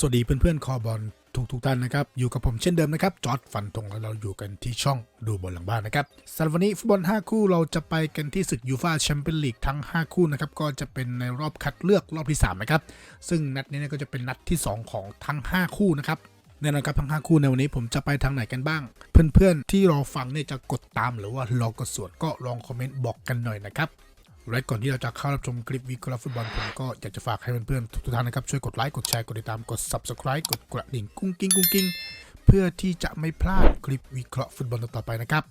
สวัสดีเพื่อนๆคอบอลทุกทุกๆท่านนะครับ อยู่กับผมเช่นเดิมนะครับ จอร์ดฟันธงและเราอยู่กันที่ช่องดูบอลหลังบ้านนะครับสำหรับวันนี้ฟุตบอล 5 คู่เราจะไปกันที่ศึกยูฟาแชมเปี้ยนลีกทั้ง 5 คู่นะครับ ก็จะเป็นในรอบคัดเลือกรอบที่ 3 นะครับ ซึ่งนัดนี้ก็จะเป็นนัดที่ 2 ของทั้ง 5 คู่นะครับแน่นอนครับทั้ง 5 คู่ในวันนี้ผมจะไปทางไหนกันบ้าง เพื่อนๆที่รอฟังเนี่ยจะกดตามหรือว่ารอกดส่วนก็ลองคอมเมนต์บอกกันหน่อยนะครับ และก่อนที่เราจะเข้ารับชมคลิปวิเคราะห์ฟุตบอลผมก็อยากจะฝากให้เพื่อนๆทุกท่านนะครับ ช่วยกดไลค์ กดแชร์ กดติดตาม กด subscribe กดกระดิ่งกุ้งกิ้งกุ้งกิ้งเพื่อที่จะไม่พลาดคลิปวิเคราะห์ฟุตบอลต่อไปนะครับ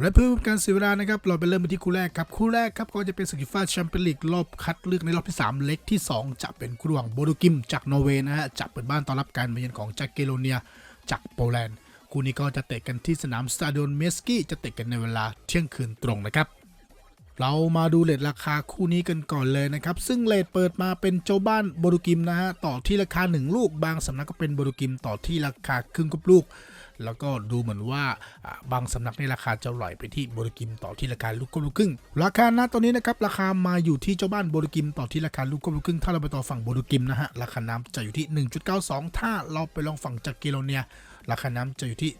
และเพื่อการเสียเวลานะครับ เราไปเริ่มกันที่คู่แรกครับ คู่แรกครับก็จะเป็นสกิฟ้าแชมเปี้ยนลีกรอบคัดเลือกในรอบที่ 3 เล็กที่ 2 จะเป็นคู่ระหว่างโบดูกิมจากนอร์เวย์นะฮะจะเปิดบ้านต้อนรับการมาเยือนของจากเกโลเนียจากโปแลนด์คู่นี้ก็จะเตะกันที่สนามสตาดิอนเมสกี้จะเตะกันในเวลาเที่ยงคืนตรงนะครับ เรามาดูเลทราคาคู่นี้กันก่อนเลยนะครับ ซึ่งเลทเปิดมาเป็นเจ้าบ้านโบรูกิมนะฮะต่อที่ราคา 1 ลูก บางสำนักก็เป็นโบรูกิมต่อที่ราคาครึ่งกับลูก แล้วก็ดูเหมือนว่าบางสำนักในราคาจะไหลไปที่โบรูกิมต่อที่ราคาลูกกับลูกครึ่ง ราคาณตอนนี้นะครับราคามาอยู่ที่เจ้าบ้านโบรูกิมต่อที่ราคาลูกกับลูกครึ่งถ้าเราไปต่อฝั่งโบรูกิมนะฮะราคาน้ำจะอยู่ที่ 1.92 ถ้าเราไปลองฝั่งจากเกโลเนีย ราคาน้ำจะอยู่ที่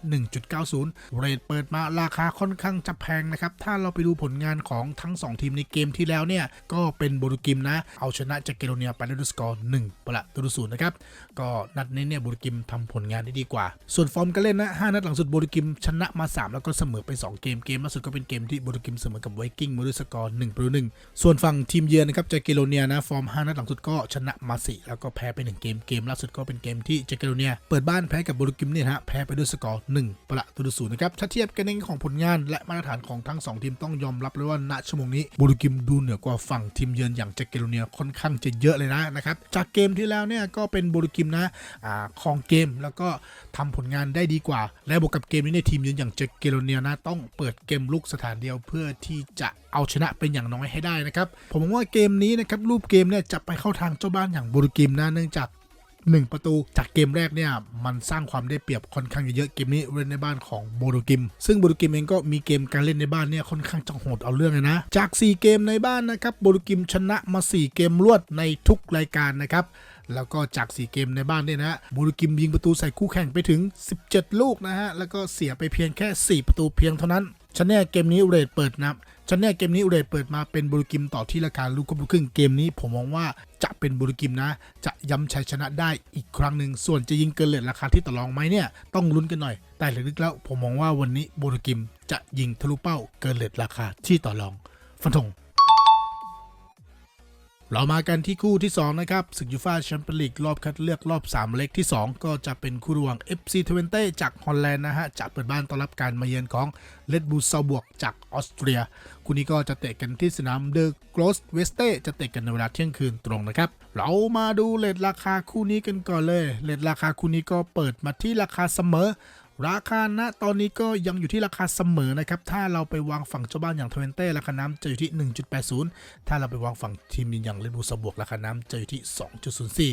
1.90 เรทเปิดมาราคาค่อนข้างจะแพงนะครับ ถ้าเราไปดูผลงานของทั้ง 2 ทีมในเกมที่แล้วเนี่ย ก็เป็นโบรูกิมนะ เอาชนะจากเกโลเนียไปด้วยสกอร์ 1 ประตูต่อศูนย์นะครับ ก็นัดนี้เนี่ยโบรูกิมทำผลงานได้ดีกว่า ส่วนฟอร์มการเล่นนะ 5 นัดหลังสุดโบรูกิมชนะมา 3 แล้วก็เสมอไป 2 เกม เกมล่าสุดก็เป็นเกมที่โบรูกิมเสมอกับไวกิ้งมาด้วยสกอร์1ประตู1ส่วนฝั่งทีมเยือนนะครับจากเกโลเนียนะฟอร์ม 5 นัดหลังสุดก็ชนะมา4แล้วก็แพ้ไป 1 เกม เกมล่าสุดก็เป็นเกมที่จากเกโลเนียเปิดบ้านแพ้กับโบรูกิมเนี่ยนะแพ้ไปด้วยสกอร์1ประตูต่อศูนย์นะครับถ้าเทียบกันในของผลงานและมาตรฐานของทั้ง 2 ทีมต้องยอมรับเลยว่าณชั่วโมงนี้โบรูกิมดูเหนือกว่าฝั่งทีมเยือนอย่างจากเกโลเนียค่อนข้างจะเยอะเลยนะนะครับจากเกมที่แล้วเนี่ยก็เป็นโบรูกิมนะอ่าครองเกมแล้วก็ทำผลงานได้ดีกว่า และบวกกับเกมนี้ในทีมเยือนอย่างจากเกโลเนียนะต้องเปิดเกมลุกสถานเดียวเพื่อที่จะเอาชนะเป็นอย่างน้อยให้ได้นะครับผมมองว่าเกมนี้นะครับรูปเกมเนี่ยจะไปเข้าทางเจ้าบ้านอย่างโบรูกิมนะเนื่องจาก 1 ประตู จากเกมแรกเนี่ยมันสร้างความได้เปรียบค่อนข้างเยอะเกมนี้เล่นในบ้านของโบโดกิม ซึ่งโบโดกิมเองก็มีเกมการเล่นในบ้านเนี่ยค่อนข้างจะโหดเอาเรื่องเลยนะ จาก 4 เกมในบ้านนะครับโบโดกิมชนะมา 4 เกมรวดในทุกรายการนะครับแล้วก็จาก 4 เกมในบ้านเนี่ยนะโบโดกิมยิงประตูใส่คู่แข่งไปถึง 17 ลูกนะฮะ แล้วก็เสียไปเพียงแค่ 4 ประตูเพียงเท่านั้นฉันเนี่ยเกมนี้เรทเปิดนะ ฉันเนี่ยเกมนี้อุเรเปิดมาเป็นบุรุกิมต่อที่ราคาลูกกับลูกครึ่งเกมนี้ผมมองว่าจะเป็นบุรุกิมนะ จะย้ำชัยชนะได้อีกครั้งหนึ่งส่วนจะยิงเกินเลทราคาที่ต่อรองไหมเนี่ยต้องลุ้นกันหน่อย แต่ลึกๆแล้วผมมองว่าวันนี้บุรุกิมจะยิงทะลุเป้าเกินเลทราคาที่ต่อรองฟันธง เรามากันที่คู่ที่ 2 นะครับศึกยูฟาแชมเปี้ยนลีกรอบคัดเลือกรอบ 3 เล็กที่ 2 ก็จะเป็นคู่ระหว่าง FC t w e n t e จากฮอลแลนด์นะฮะจะเปิดบ้านต้อนรับการมาเยือนของเลดบูซาบวกจากออสเตรีย คู่นี้ก็จะเตะกันที่สนามเดอะกรอสเวสเต้จะเตะกันในเวลาเที่ยงคืนตรงนะครับ เรามาดูเลทราคาคู่นี้กันก่อนเลยเลทราคาคู่นี้ก็เปิดมาที่ราคาเสมอ ราคาณตอนนี้ก็ยังอยู่ที่ราคาเสมอนะครับ ถ้าเราไปวางฝั่งเจ้าบ้านอย่างทเวนเต้ราคาน้ำจะอยู่ที่ 1.80 ถ้าเราไปวางฝั่งทีมอย่างเรนบูสบวกราคาน้ำจะอยู่ที่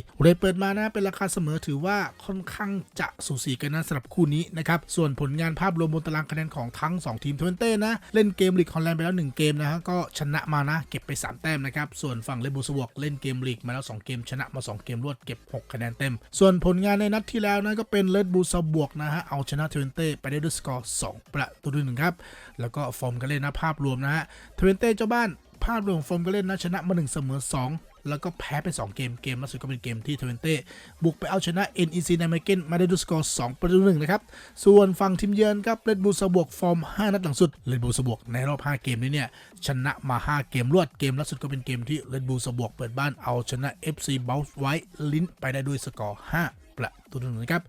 2.04 เรทเปิดมานะเป็นราคาเสมอถือว่าค่อนข้างจะสูสีกันนะสำหรับคู่นี้นะครับส่วนผลงานภาพรวมบนตารางคะแนนของทั้ง 2 ทีมทเวนเต้นะเล่นเกมลีกฮอลแลนด์ไปแล้ว 1 เกมนะฮะก็ชนะมานะเก็บไป 3 แต้มนะครับส่วนฝั่งเรนบูสบวกเล่นเกมลีกมาแล้ว 2 เกมชนะมา 2 เกมรวดเก็บ 6 คะแนนเต็ม ส่วนผลงานในนัดที่แล้วนะก็เป็นเลดบูสบวกนะฮะเอาชนะเทเวนเต้ไปได้ด้วยสกอร์ 2 ประตูต่อหนึ่งครับ แล้วก็ฟอร์มการเล่นนะภาพรวมนะฮะเทเวนเต้เจ้าบ้านภาพรวมฟอร์มการเล่นนะชนะมา 1 เสมอ 2 แล้วก็แพ้ไป 2 เกมเกมล่าสุดก็เป็นเกมที่เทเวนเต้บุกไปเอาชนะ NEC n i m a g e n มาได้ด้วยสกอร์ 2 ประตูหนึ่งนะครับ ส่วนฝั่งทีมเยือนครับเลดบูสบวกฟอร์ม 5 นัดหลังสุดเลดบูสบวกในรอบ 5 เกมนี้เนี่ยชนะมา 5 เกมรวดเกมล่าสุดก็เป็นเกมที่เลดบูสบวกเปิดบ้านเอาชนะ FC b o u n c e ไว้ลิ้นไปได้ด้วยสกอร์ 5 ประ ตูต่อหนึ่งนะครับ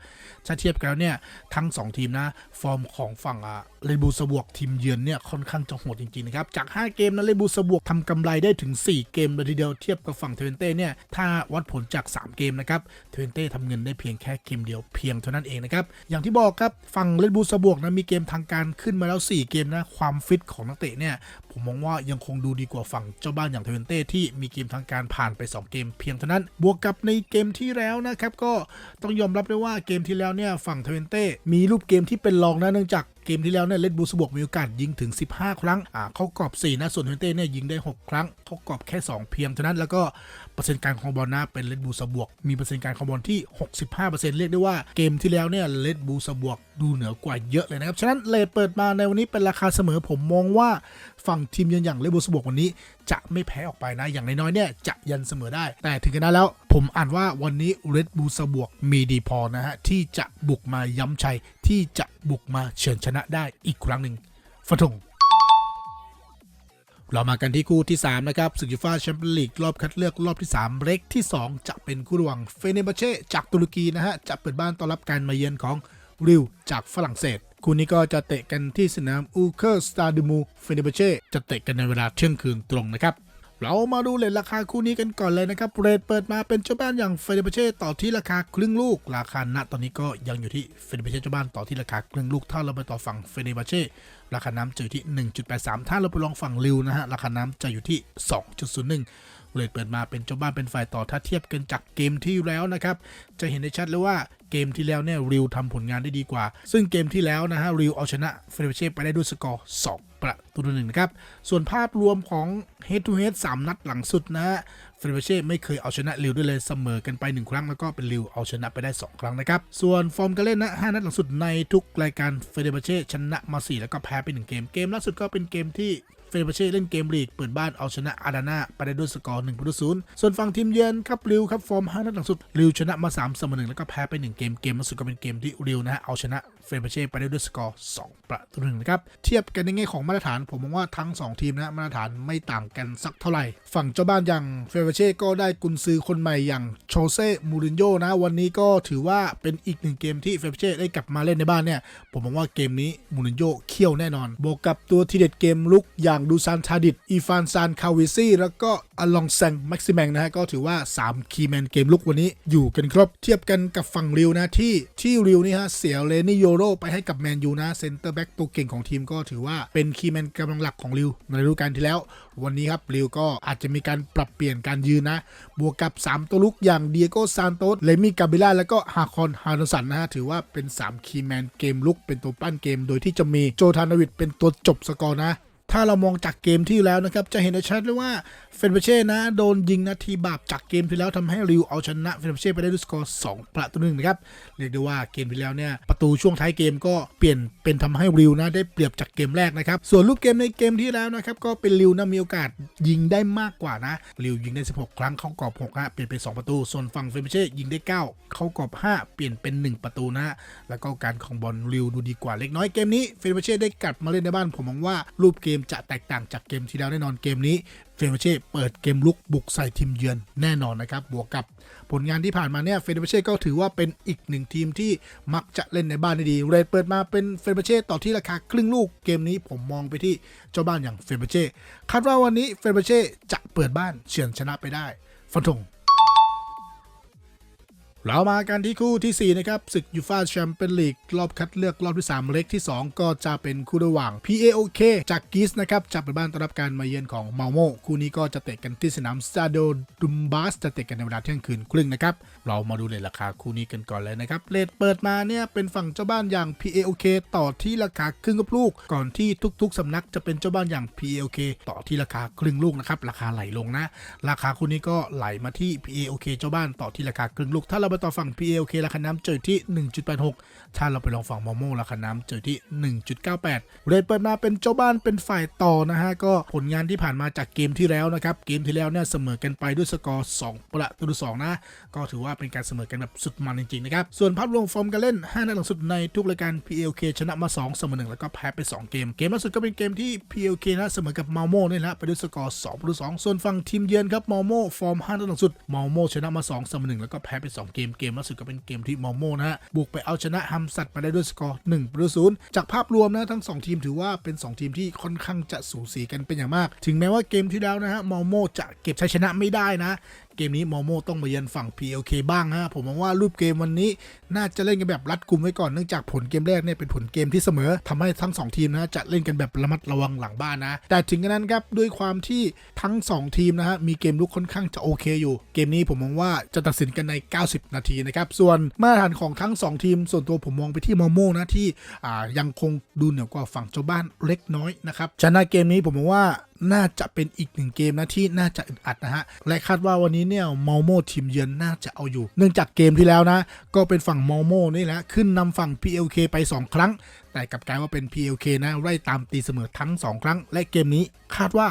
ถ้าเทียบกันแล้วเนี่ยทั้ง 2 ทีมนะ ฟอร์มของฝั่งอะเรบูสบวกทีมเยือนเนี่ยค่อนข้างจะโหดจริงๆนะครับจาก 5 เกมนะเรบูสบวกทำกำไรได้ถึง 4 เกมเลยทีเดียวเทียบกับฝั่งเทเวนเต้เนี่ยถ้าวัดผลจาก 3 เกมนะครับเทเวนเต้ทำเงินได้เพียงแค่เกมเดียวเพียงเท่านั้นเองนะครับอย่างที่บอกครับฝั่งเรบูสบวกนะมีเกมทางการขึ้นมาแล้ว 4 เกมนะความฟิตของนักเตะเนี่ยผมมองว่ายังคงดูดีกว่าฝั่งเจ้าบ้านอย่างเทเวนเต้ที่มีเกมทางการผ่านไป 2 เกม เพียงเท่านั้น บวกกับในเกมที่แล้วนะครับก็ต้องยอมรับได้ว่าเกมที่แล้วเนี่ยฝั่งเทเวนเต้มีรูปเกมที่เป็นรองนะเนื่องจากเกมที่แล้วเนี่ยเลดบูสบวกมีโอกาสยิงถึง 15 ครั้งอ่าเขากรอบ 4 นะ ส่วนเทเวนเต้เนี่ยยิงได้ 6 ครั้งเขากรอบแค่ 2 เพียงเท่านั้นแล้วก็เปอร์เซ็นต์การคองบอลนะเป็นเลดบูสบวก มีเปอร์เซ็นต์การคองบอลที่ 65%เรียกได้ว่าเกมที่แล้วเนี่ยเลดบูสบวก ดูเหนือกว่าเยอะเลยนะครับ ฉะนั้นเลทเปิดมาในวันนี้เป็นราคาเสมอผมมองว่าฝั่งทีมเยือนอย่างเลบูสบวกวันนี้ จะไม่แพ้ออกไปนะ อย่างน้อยๆเนี่ยจะยันเสมอได้ แต่ถึงกันนั้นแล้ว ผมอ่านว่าวันนี้เรดบูสบวกมีดีพอนะฮะที่จะบุกมาย้ำชัยที่จะบุกมาเฉือนชนะได้อีกครั้งหนึ่งฟันธงเรามากันที่คู่ที่ 3 นะครับศึกยูฟ่าแชมเปี้ยนลีกรอบคัดเลือกรอบที่ 3 เล็กที่ 2 จะเป็นคู่ระหว่างเฟเนบาเช่จากตุรกีนะฮะ จะเปิดบ้านต้อนรับการมาเยือนของ ริวจากฝรั่งเศส คู่นี้ก็จะเตะกันที่สนามอูเคอร์สตาดิมูเฟเนบเช่จะเตะกันในเวลาเที่ยงคืนตรงนะครับเรามาดูเลทราคาคู่นี้กันก่อนเลยนะครับเรทเปิดมาเป็นเจ้าบ้านอย่างเฟเดเบเช่ต่อที่ราคาครึ่งลูก ราคาณตอนนี้ก็ยังอยู่ที่เฟเดเบเช่เจ้าบ้านต่อที่ราคาครึ่งลูก ถ้าเราไปต่อฝั่งเฟเดเบเช่ราคาน้ำจะอยู่ที่ 1.83 ถ้าเราไปลองฝั่งริวนะฮะราคาน้ำจะอยู่ที่ 2.01 เลทเปิดมาเป็นเจ้าบ้านเป็นฝ่ายต่อถ้าเทียบกันจากเกมที่แล้วนะครับ จะเห็นได้ชัดเลยว่าเกมที่แล้วเนี่ยริวทำผลงานได้ดีกว่า ซึ่งเกมที่แล้วนะฮะริวเอาชนะเฟเดเบเช่ไปได้ด้วยสกอร์ 2 ประตูต่อหนึ่งนะครับ ส่วนภาพรวมของ head to head 3 นัดหลังสุดนะฮะเฟเดเบเช่ไม่เคยเอาชนะริวด้วยเลยเสมอกันไป 1 ครั้ง แล้วก็เป็นริวเอาชนะไปได้ 2 ครั้งนะครับ ส่วนฟอร์มการเล่นนะ5นัดหลังสุดในทุกรายการเฟเดเบเช่ชนะมา 4 แล้วก็แพ้ไป 1 เกม เกมล่าสุดก็เป็นเกมที่ เฟเบเช่เล่นเกมลีกเปิดบ้านเอาชนะอาดานาไปได้ด้วยสกอร์1ประตูศูนย์ส่วนฝั่งทีมเยือนครับริวครับฟอร์ม5นัดหลังสุดริวชนะมา3เสมอ1แล้วก็แพ้ไป1เกมเกมล่าสุดก็เป็นเกมที่ริวนะฮะเอาชนะ เฟเดเบเช่ไปได้ด้วยสกอร์ 2 ประตูหนึ่งนะครับ เทียบกันในแง่ของมาตรฐาน ผมมองว่าทั้ง 2 ทีมนะมาตรฐานไม่ต่างกันสักเท่าไหร่ ฝั่งเจ้าบ้านอย่างเฟเดเบเช่ก็ได้กุนซือคนใหม่อย่างโชเซ่มูรินโญ่นะ วันนี้ก็ถือว่าเป็นอีกหนึ่งเกมที่เฟเดเบเช่ได้กลับมาเล่นในบ้านเนี่ยผมมองว่าเกมนี้มูรินโญ่เขี้ยวแน่นอนบวกกับตัวทีเด็ดเกมลุกอย่างดูซานทาดิดอีฟานซานคาวิซี่แล้วก็อลองแซงแม็กซิแมงนะฮะก็ถือว่า 3 คีย์แมนเกมลุกวันนี้อยู่กันครบเทียบกันกับฝั่งริวนะที่ที่ริวนี่ฮะเสียเลนี่โยโรไปให้กับแมนยูนะเซนเตอร์แบ็กตัวเก่งของทีมก็ถือว่าเป็นคีย์แมนกำลังหลักของริวในฤดูกาลที่แล้ว วันนี้ครับริวก็อาจจะมีการปรับเปลี่ยนการยืนนะ บวกกับ 3 ตัวลุกอย่างเดียโกซานโตสเลมี่กาเบล่าแล้วก็ฮาคอนฮาร์ดสันนะฮะถือว่าเป็น 3 คีย์แมนเกมลุกเป็นตัวปั้นเกม โดยที่จะมีโจธานวิดเป็นตัวจบสกอร์นะ ถ้าเรามองจากเกมที่แล้วนะครับ จะเห็นได้ชัดเลยว่าเฟนเบเช่นะ โดนยิงนาทีบาปจากเกมที่แล้วทำให้ริวเอาชนะเฟนเบเช่ไปได้ด้วยสกอร์2ประตูหนึ่งนะครับ เรียกได้ว่าเกมที่แล้วเนี่ยประตูช่วงท้ายเกมก็เปลี่ยนเป็นทำให้ริวนะได้เปรียบจากเกมแรกนะครับ ส่วนลูกเกมในเกมที่แล้วนะครับก็เป็นริวนะมีโอกาสยิงได้มากกว่านะริวยิงได้ 16 ครั้งเข้ากรอบ6ฮะเปลี่ยนเป็น2ประตู ส่วนฝั่งเฟนเบเช่ยิงได้ 9 เข้ากรอบ 5 เปลี่ยนเป็น 1 ประตูนะฮะแล้วก็การของบอลริวดูดีกว่าเล็กน้อยเกมนี้เฟนเบเช่ได้กลับมาเล่นในบ้านผมมองว่ารูปเกมจะแตกต่างจากเกมที่แล้วแน่นอนเกมนี้เฟเดเช่เปิดเกมลุกบุกใส่ทีมเยือนแน่นอนนะครับ บวกกับผลงานที่ผ่านมาเนี่ยเฟเดเช่ก็ถือว่าเป็นอีกหนึ่งทีมที่มักจะเล่นในบ้านได้ดี เรทเปิดมาเป็นเฟเดเช่ต่อที่ราคาครึ่งลูกเกมนี้ผมมองไปที่เจ้าบ้านอย่างเฟเดเช่คาดว่าวันนี้เฟเดเช่จะเปิดบ้านเฉือนชนะไปได้ฟันธง เรามากันที่คู่ทีสี่ 4 นะครับศึกยูฟาแชมเปี้ยนลีกรอบคัดเลือกรอบที่ 3 เล็กที่ 2 ก็จะเป็นคู่ระหว่าง PAOK จากกรีซนะครับจะเป็นบ้านต้อนรับการมาเยือนของเมาโมคู่นี้ก็จะเตะกันที่สนามซาโดดุมบาสจะเตะกันในเวลาเที่ยงคืนครึ่งนะครับ เรามาดูเลยราคาคู่นี้กันก่อนเลยนะครับเลทเปิดมาเนี่ยเป็นฝั่งเจ้าบ้านอย่าง PAOK ต่อที่ราคาครึ่งกับลูก ก่อนที่ทุกๆสำนักจะเป็นเจ้าบ้านอย่าง PAOK ต่อที่ราคาครึ่งลูกนะครับราคาไหลลงนะ ราคาคู่นี้ก็ไหลมาที่ PAOK เจ้าบ้านต่อที่ราคาครึ่งลูกถ้าเราไปต่อฝั่ง PAOK ราคาน้ำเจอที่ 1.86 ถ้าเราไปลองฝั่งมอโมราคาน้ำเจอที่ 1.98 เรทเปิดมาเป็นเจ้าบ้านเป็นฝ่ายต่อนะฮะ ก็ผลงานที่ผ่านมาจากเกมที่แล้วนะครับ เกมที่แล้วเนี่ยเสมอกันไปด้วยสกอร์ 2 ประตูต่อสองนะ ก็ถือว่าเป็นการเสมอกันแบบสุดมันจริงๆนะครับ ส่วนภาพรวมฟอร์มการเล่น 5 นัดหลังสุดในทุกรายการ PLK ชนะมา 2 เสมอ1แล้วก็แพ้ไป 2 เกม เกมล่าสุดก็เป็นเกมที่ PLK นะเสมอกับมาโมนี่แหละไปด้วยสกอร์2ประตู2ส่วนฝั่งทีมเยือนครับมาโมฟอร์ม5นัดหลังสุดมาโมชนะมา2เสมอ1แล้วก็แพ้ไป2เกมเกมล่าสุดก็เป็นเกมที่มาโมนะฮะบุกไปเอาชนะฮัมสัตมาได้ด้วยสกอร์หนึ่งประตูศูนย์จากภาพรวมนะทั้ง 2 ทีมถือว่าเป็น 2 ทีมที่ค่อนข้างจะสูสีกันเป็นอย่างมาก ถึงแม้ว่าเกมที่แล้วนะฮะมาโมจะเก็บชัยชนะไม่ได้นะเกมนี้มอโมต้องมาเยือนฝั่ง PLK บ้างฮะผมมองว่ารูปเกมวันนี้น่าจะเล่นกันแบบรัดกุมไว้ก่อนเนื่องจากผลเกมแรกเนี่ยเป็นผลเกมที่เสมอทำให้ทั้ง 2 ทีมนะจะเล่นกันแบบระมัดระวังหลังบ้านนะ แต่ถึงกระนั้นครับด้วยความที่ทั้ง 2 ทีมนะฮะมีเกมลุกค่อนข้างจะโอเคอยู่ เกมนี้ผมมองว่าจะตัดสินกันใน 90 นาทีนะครับส่วนมาตรฐานของทั้ง 2 ทีม ส่วนตัวผมมองไปที่มอโมนะที่ยังคงดูเหนือกว่าฝั่งเจ้าบ้านเล็กน้อยนะครับชนะเกมนี้ผมมองว่า น่าจะเป็นอีกหนึ่งเกมนะที่น่าจะอึดอัดนะฮะ และคาดว่าวันนี้เนี่ยมอโมทีมเยือนน่าจะเอาอยู่ เนื่องจากเกมที่แล้วนะ ก็เป็นฝั่งมอโมนี่แหละ ขึ้นนำฝั่ง PLK ไป 2 ครั้ง แต่กลับกลายว่าเป็น PLK นะไล่ตามตีเสมอทั้ง 2 ครั้ง และเกมนี้คาดว่า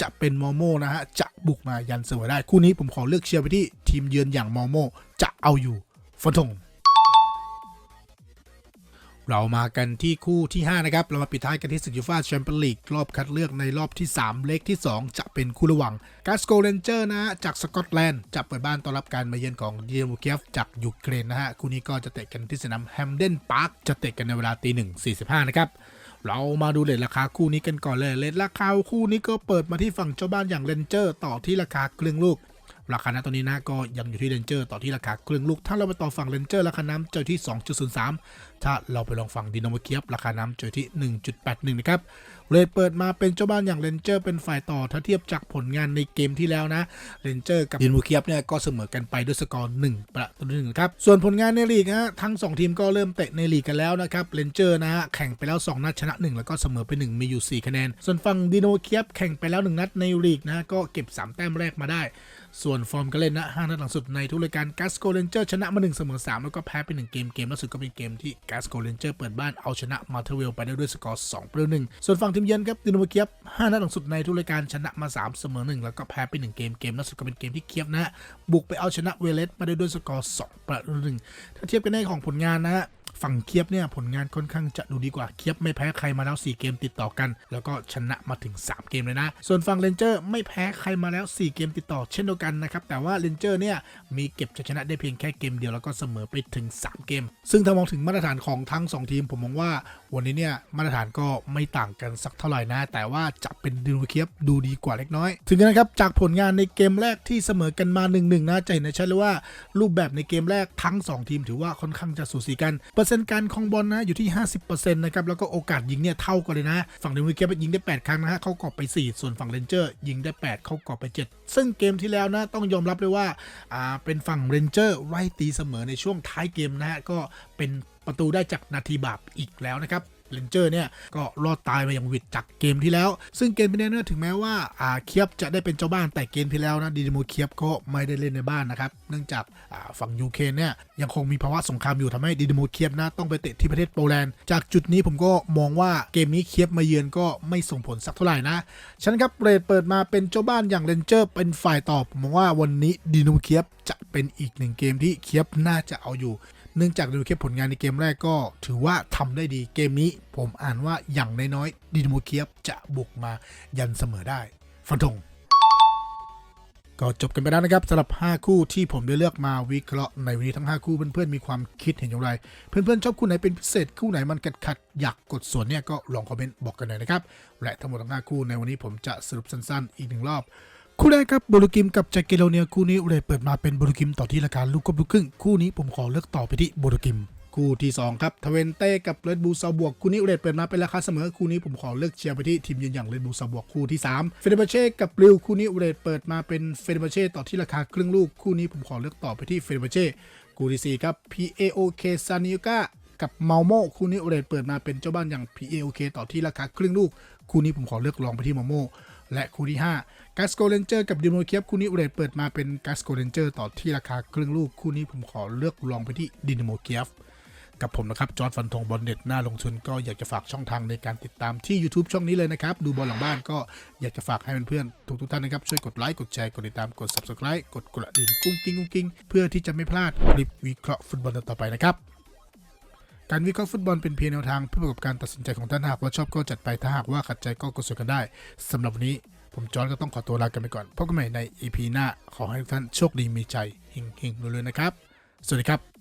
จะเป็นมอโมนะฮะ จะบุกมายันเสมอได้ คู่นี้ผมขอเลือกเชียร์ไปที่ทีมเยือนอย่างมอโมจะเอาอยู่ฟันธง เรามากันที่คู่ที่ 5 นะครับ เรามาปิดท้ายกันที่ศึกยูฟ่าแชมเปี้ยนลีกรอบคัดเลือกในรอบที่ 3 เลขที่ 2 จะเป็นคู่ระหว่างกาสโกเรนเจอร์นะฮะจากสกอตแลนด์จะเปิดบ้านต้อนรับการมาเยือนของเดียมูเคียฟจากยูเครนนะฮะ คู่นี้ก็จะเตะกันที่สนามแฮมเดนพาร์คจะเตะกันในเวลาตีหนึ่งสี่สิบห้านะครับเรามาดูเลทราคาคู่นี้กันก่อนเลยเลทราคาคู่นี้ก็เปิดมาที่ฝั่งเจ้าบ้านอย่างเรนเจอร์ต่อที่ราคาครึ่งลูก ราคาน้ำตัวนี้นะก็ยังอยู่ที่เรนเจอร์ต่อที่ราคาครึ่งลูก ถ้าเราไปต่อฝั่งเรนเจอร์ราคาน้ำเจอที่ 2.03 ถ้าเราไปลองฝั่งดินามเคียบราคาน้ำเจอที่ 1.81 นะครับเรทเปิดมาเป็นเจ้าบ้านอย่างเรนเจอร์เป็นฝ่ายต่อถ้าเทียบจากผลงานในเกมที่แล้วนะเรนเจอร์กับดินามเคียบเนี่ยก็เสมอกันไปด้วยสกอร์1ประตูหนึ่งครับส่วนผลงานในลีกฮะทั้ง 2 ทีมก็เริ่มเตะในลีกกันแล้วนะครับเรนเจอร์นะฮะแข่งไปแล้ว 2 นัดชนะ 1 แล้วก็เสมอไป 1 มีอยู่ 4 คะแนน ส่วนฝั่งดินามเคียบแข่งไปแล้ว 1 นัดในลีกนะก็เก็บ 3 แต้มแรกมาได้ ส่วนฟอร์มการเล่นนะ5นัดหลังสุดในทุกรายการกัสโกเรนเจอร์ชนะมา1เสมอ3แล้วก็แพ้ไป1เกม เกมล่าสุดก็เป็นเกมที่กัสโกเรนเจอร์เปิดบ้านเอาชนะมาเทเวลไปได้ด้วยสกอร์2ประตู1ส่วนฝั่งทีมเยือนครับดินาโมเคียบ5นัดหลังสุดในทุกรายการชนะมา3เสมอ1แล้วก็แพ้ไป1เกม เกมล่าสุดก็เป็นเกมที่เคียบนะบุกไปเอาชนะเวเลสมาได้ด้วยสกอร์2ประตู1ถ้าเทียบกันในของผลงานนะฮะ ฝั่งเคียบเนี่ยผลงานค่อนข้างจะดูดีกว่าเคียบไม่แพ้ใครมาแล้ว 4 เกมติดต่อกัน แล้วก็ชนะมาถึง 3 เกมเลยนะ ส่วนฝั่งเรนเจอร์ไม่แพ้ใครมาแล้ว 4 เกมติดต่อเช่นเดียวกันนะครับแต่ว่าเรนเจอร์เนี่ยมีเก็บชัยชนะได้เพียงแค่เกมเดียวแล้วก็เสมอไปถึง 3 เกม ซึ่งถ้ามองถึงมาตรฐานของทั้ง 2 ทีมผมมองว่าวันนี้เนี่ยมาตรฐานก็ไม่ต่างกันสักเท่าไหร่นะ แต่ว่าจะเป็นดินเคียบดูดีกว่าเล็กน้อย ถึงกันนะครับจากผลงานในเกมแรกที่เสมอกันมา1นนะจะเห็นได้ชัดเลยว่า รูปแบบในเกมแรกทั้ง 2 ทีมถือว่าค่อนข้างจะสูสีกันเปอร์เซ็นต์การครองบอลนะอยู่ที่ 50%นะครับแล้วก็โอกาสยิงเนี่ยเท่ากันเลยนะ ฝั่งเดนวิเคียบยิงได้ 8 ครั้งนะฮะเข้ากรอบไป 4 ส่วนฝั่งเรนเจอร์ยิงได้ 8 เข้ากรอบไป 7 ซึ่งเกมที่แล้วนะต้องยอมรับเลยว่าอ่าเป็นฝั่งเรนเจอร์ไล่ตีเสมอในช่วงท้ายเกมนะฮะก็เป็นประตูได้จากนาทีบาปอีกแล้วนะครับ เรนเจอร์เนี่ย ก็รอดตายมาอย่างวิดจากเกมที่แล้ว ซึ่งเกมที่แล้วเนี่ยถึงแม้ว่าอาเคียบจะได้เป็นเจ้าบ้านแต่เกมที่แล้วนะดีนาโมเคียบก็ไม่ได้เล่นในบ้านนะครับ เนื่องจากาฝั่งยูเครนเนี่ยยังคงมีภาวะสงครามอยู่ทำให้ดีนาโมเคียบนะต้องไปเตะที่ประเทศโปแลนด์จากจุดนี้ผมก็มองว่าเกมนี้เคียบมาเยือนก็ไม่ส่งผลสักเท่าไหร่นะฉันครับเรดเปิดมาเป็นเจ้าบ้านอย่างเรนเจอร์เป็นฝ่ายตอบมองว่าวันนี้ดีนาโมเคียบจะเป็นอีกหนึ่งเกมที่เคียบน่าจะเอาอยู่ เนื่องจากดูแค่ผลงานในเกมแรกก็ ถือว่าทำได้ดีเกมนี้ ผมอ่านว่าอย่างน้อยๆดินโมเคียบจะบุกมายันเสมอได้ ฟันธงก็จบกันไปแล้วนะครับสำหรับ 5 คู่ที่ผมได้เลือกมาวิเคราะห์ในวันนี้ทั้ง 5 คู่เพื่อนๆมีความคิดเห็นอย่างไร เพื่อนๆชอบคู่ไหนเป็นพิเศษคู่ไหนมันขัดขัดอยากกดส่วนเนี่ยก็ลองคอมเมนต์บอกกันหน่อยนะครับและทั้งหมดทั้ง5คู่ในวันนี้ผมจะสรุปสั้นๆ อีกหนึ่งรอบ คู่แรกครับโบลูกิมกับแจ็คเกโลเนียคู่นี้เลยเปิดมาเป็นโบลูกิมต่อที่ราคาลูกกับลูกครึ่งคู่นี้ผมขอเลือกต่อไปที่โบลูกิมคู่ที่2ครับทเวนเต้กับเรดบูซาบวกคู่นี้เรทเปิดมาเป็นราคาเสมอคู่นี้ผมขอเลือกเชียร์ไปที่ทีมยืนอย่างเรดบูซาบวกคู่ที่3เฟเดบเช่กับริวคู่นี้เรทเปิดมาเป็นเฟเดบเช่ต่อที่ราคาครึ่งลูกคู่นี้ผมขอเลือกต่อไปที่เฟเดบเช่คู่ที่สี่ครับ PAOK ซานิโอกะกับเมาโมคู่นี้เรทเปิดมาเป็นเจ้าบ้านอย่าง PAOK ต่อที่ราคาครึ่งลูกคู่นี้ผมขอเลือกลองไปที่เมาโม และคู่ที่5กัสโกเรนเจอร์กับดิโมเคียบคู่นี้เรทเปิดมาเป็นกัสโกเรนเจอร์ต่อที่ราคาครึ่งลูกคู่นี้ผมขอเลือกลองไปที่ดิโมเคียบกับผมนะครับ จอร์ดฟันธงบอลเน็ตหน้าลงทุนก็อยากจะฝากช่องทางในการติดตามที่ YouTube ช่องนี้เลยนะครับ ดูบอลหลังบ้านก็อยากจะฝากให้เพื่อนๆทุกๆท่านนะครับ ช่วยกดไลค์ กดแชร์ กดติดตาม กด Subscribe กดกระดิ่งกุ้งกิ้งกุ้งกิ้งเพื่อที่จะไม่พลาดคลิปวิเคราะห์ฟุตบอลต่อไปนะครับ การวิเคราะห์ฟุตบอลเป็นเพียงแนวทางเพื่อประกอบการตัดสินใจของท่านหากว่าชอบก็จัดไปถ้าหากว่าขัดใจก็กดสวนกันได้สำหรับวันนี้ผมจอร์นก็ต้องขอตัวลากันไปก่อนพบกันใหม่ใน EP หน้าขอให้ทุกท่านโชคดีมีใจเฮงๆรวยๆนะครับ สวัสดีครับ